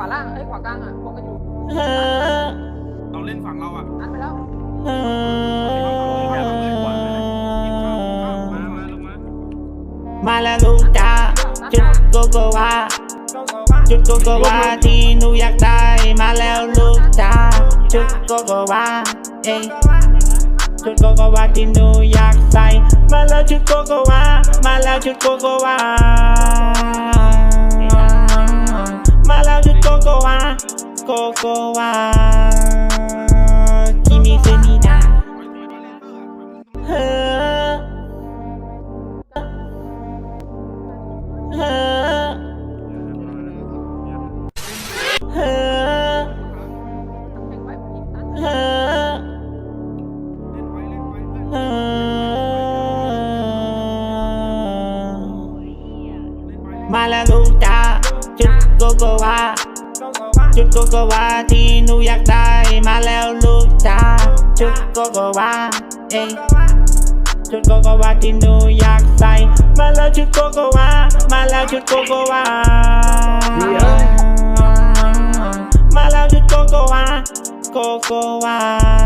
ขวาล่างไอ้ยขวากลางอะบอกกันอยู่เราเล่นฝั่งเราอะอันไปแล้วมามาลงมามาแล้วลูกจ้าจุดโกโกวาจุดโกโกวาที่หนูอยากได้มาแล้วลูกจ้าจุดโกโกวาเอ้ยชุดโกโกวาที่หนูอยากใส่มาแล้วชุดโกโกวามาแล้วชุดโกโกวามา วาโกโกวาคิมิซึนินะเฮ้อเฮ้อเฮ้อเฮ้อเฮ้อมาแล้วลูกจ้าจุดโกโกวา จุดโกโกวาที่หนูอยากได้มาแล้วลูกจ้าจุดโกโกวาเอ้ยชุดโกโกวาที่หนูอยากใส่ มาแล้วชุดโกโกวา มาแล้วชุดโกโกวา มาแล้วชุดโกโกวา โกโกวา